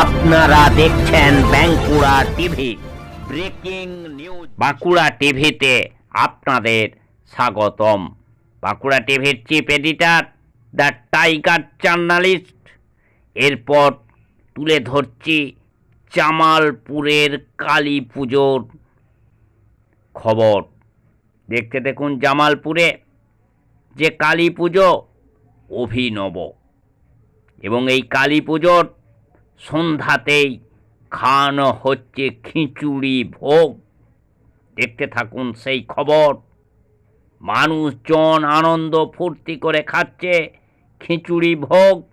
আপনারা দেখছেন Bankura TV. Breaking news. Bankura টিভিতে আপনাদের স্বাগতম। বাঁকুড়া টিভির chief editor, the tiger journalist. এরপর তুলে ধরছি জামালপুরের কালী পুজোর খবর। দেখতে দেখুন জামালপুরে যে কালী পুজো অভিনব। এবং এই কালী পুজোর সন্ধ্যাতেই খাওয়ানো হচ্ছে খিচুড়ি ভোগ। দেখতে থাকুন সেই খবর। মানুষজন আনন্দ ফুর্তি করে খাচ্ছে খিচুড়ি ভোগ।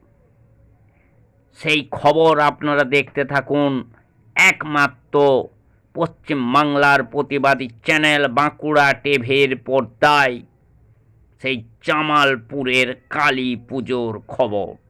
সেই খবর আপনারা দেখতে থাকুন একমাত্র পশ্চিম বাংলার প্রতিবাদী চ্যানেল বাঁকুড়া টিভির পর্দায়। সেই জামালপুরের কালী পুজোর খবর।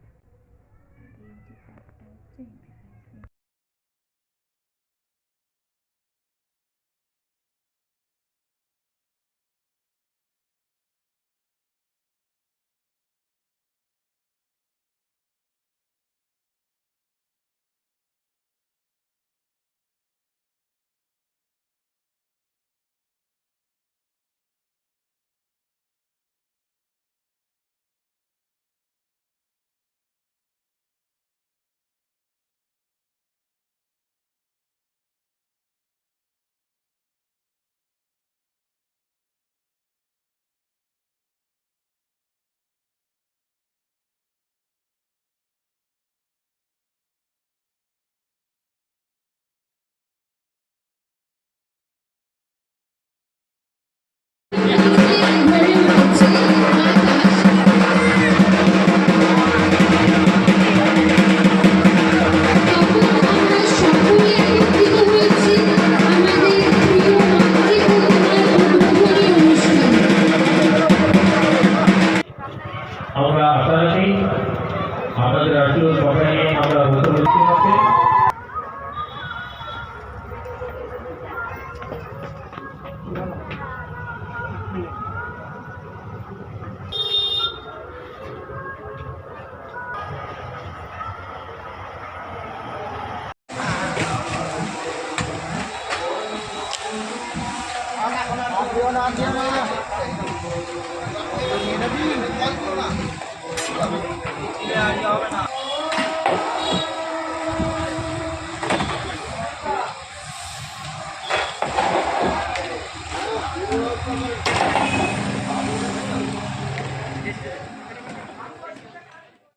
আশা আছে আপনাদের আশীর্বাদ সবাই নিয়ে আমরা ভালো করতে পারছি Thank you.